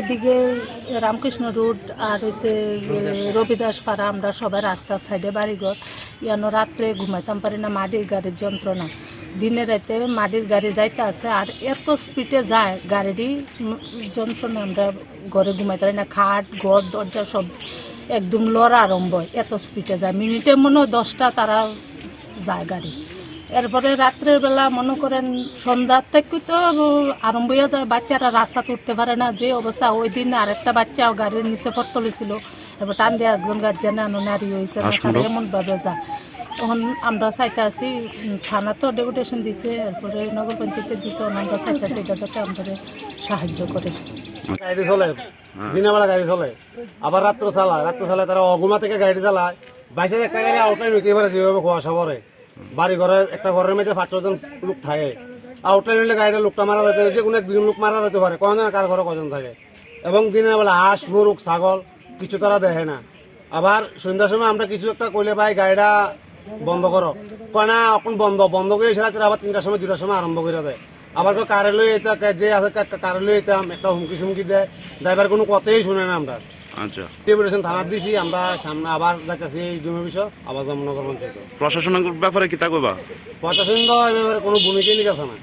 এদিকে রামকৃষ্ণ রোড আর হচ্ছে রবিদাস পাড়া আমরা সবাই রাস্তার সাইডে বাড়িঘর। ইয়ানো রাত্রে ঘুমাইতাম পারি না মাটির গাড়ির যন্ত্রণা। দিনে রাতে মাটির গাড়ি যাইতে আছে আর এত স্পিডে যায় উম, যন্ত্রণা আমরা ঘরে ঘুমাইতে পারি না। খাট ঘর দরজা সব একদম লড়া আরম্ভ এত স্পিডে যায়। মিনিটে মনে দশটা তারা যায় গাড়ি। এরপরে রাত্রের বেলা মনে করেন সন্ধ্যার থেকে তো আরম্ভ হয়ে যায় বাচ্চারা রাস্তা উঠতে পারে না। যে অবস্থা ওই দিন আরেকটা বাচ্চা গাড়ির নিচে পড়তলেছিল এবার টান দিয়ে একজন গার্জেন আনো নারী হয়েছে হাসপাতাল? এমন ভাবে যায়। তখন আমরা চাইতে আছি থানা তো ডেপুটেশন দিছে এরপরে নগর পঞ্চায়েতে দিছে আমরা চাইতে আছি এটা যাতে আমাদের সাহায্য করে। গাড়ি চলে দিনের বেলা গাড়ি চলে আবার রাত্র চালায় রাত্র চালায় তারা অগুমা থেকে গাড়ি চালায়। বাইশে একটা গাড়ি আউটলাইন নিতে পারে যেভাবে কুয়াশা পরে বাড়ি ঘরে একটা ঘরের মধ্যে পাঁচ ছজন লোক থাকে। আর আউটলাইন হলে গাড়িটা লোকটা মারা যেতে, যে কোনো একদিন লোক মারা যেতে পারে কজন কার ঘরে কজন থাকে। এবং দিনের বেলা হাঁস মুরুখ ছাগল কিছু তারা দেখে না। আবার সন্ধ্যার সময় আমরা কিছু একটা কইলে ভাই, গাড়িটা বন্ধ করো। কয় না, এখন বন্ধ বন্ধ করে রাত্রে আবার তিনটার সময়, দুটার সময় আরম্ভ করে দেয়। আবার কারে লই এটা যে আছে কারে লই যেতাম একটা হুমকি সুমকি দেয়। ড্রাইভার কোনো কথাই শুনে না আমরা। আচ্ছা। ডেপুটেশন থানার দিছি আমরা সামনে আবার যাইতেছি এই জমি বিষয় আবার জমনগর পঞ্চায়েত প্রশাসনের ব্যাপারে কি তা কইবা? প্রশাসন তো এই ব্যাপারে কোনো ভূমিকাই নিতে না।